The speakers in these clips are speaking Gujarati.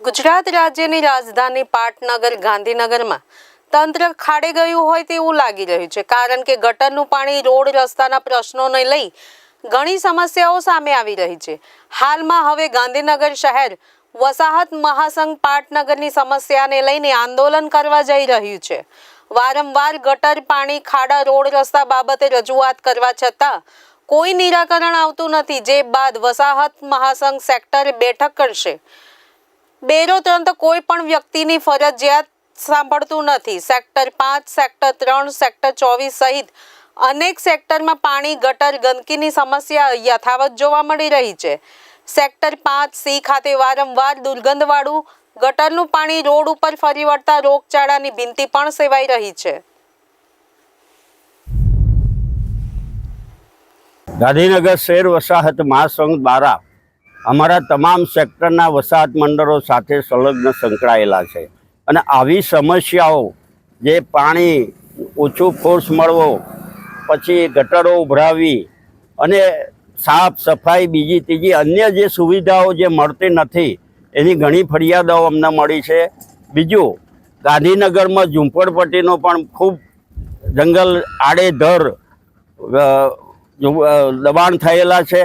ગુજરાત રાજ્યની રાજધાની પાટનગર ગાંધીનગરમાં તંત્ર ખાડે ગયું હોય તેવું લાગી રહ્યું છે. કારણ કે ગટરનું પાણી રોડ રસ્તાના પ્રશ્નોને લઈ ઘણી સમસ્યાઓ સામે આવી રહી છે. હાલમાં હવે ગાંધીનગર શહેર વસાહત મહાસંઘ પાટનગરની સમસ્યાને લઈને આંદોલન કરવા જઈ રહ્યું છે. વારંવાર ગટર, પાણી, ખાડા, રોડ રસ્તા બાબતે રજૂઆત કરવા છતાં કોઈ નિરાકરણ આવતું નથી. જે બાદ વસાહત મહાસંઘ સેક્ટર બેઠક કરશે. બેરો તંત્ર કોઈ પણ વ્યક્તિની ફરજિયાત સાંભળતું નથી. સેક્ટર પાંચ, સેક્ટર ત્રણ, સેક્ટર ચોવીસ સહિત અનેક સેક્ટરમાં પાણી, ગટર, ગંદકીની સમસ્યા યથાવત જોવા મળી રહી છે. સેક્ટર પાંચ સી ખાતે વારંવાર દુર્ગંધવાળું ગટરનું પાણી રોડ ઉપર ફરી વળતા રોગચાળાની ભીંતી પણ સેવાઈ રહી છે. ગાંધીનગર શહેર વસાહત મહાસંઘ દ્વારા અમારા તમામ સેક્ટરના વસાહત મંડળો સાથે સંલગ્ન સંકળાયેલા છે. અને આવી સમસ્યાઓ, જે પાણી ઓછું ફોર્સ મળવો, પછી ગટરો ઉભરાવી, અને સાફ સફાઈ બીજી ત્રીજી અન્ય જે સુવિધાઓ જે મળતી નથી, એની ઘણી ફરિયાદો અમને મળી છે. બીજું, ગાંધીનગરમાં ઝૂંપડપટ્ટીનો પણ ખૂબ જંગલ આડેધર દબાણ થયેલા છે.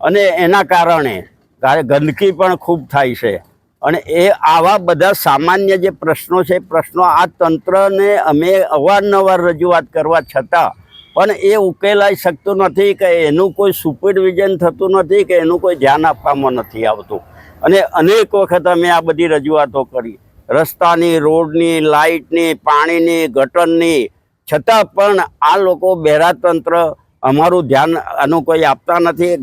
અને એના કારણે ગાય- ગંદકી પણ ખૂબ થાય છે. અને એ આવા બધા સામાન્ય જે પ્રશ્નો છે પ્રશ્નો આ તંત્રને અમે અવારનવાર રજૂઆત કરવા છતાં પણ એ ઉકેલાઈ શકતું નથી કે એનું કોઈ સુપરવિઝન થતું નથી કે એનું કોઈ ધ્યાન આપવામાં નથી આવતું. અને અનેક વખત અમે આ બધી રજૂઆતો કરી. રસ્તાની, રોડની, લાઇટની, પાણીની, ગટરની, છતાં પણ આ લોકો બેરા તંત્ર અમારું ધ્યાન આનું કોઈ આપતા નથી.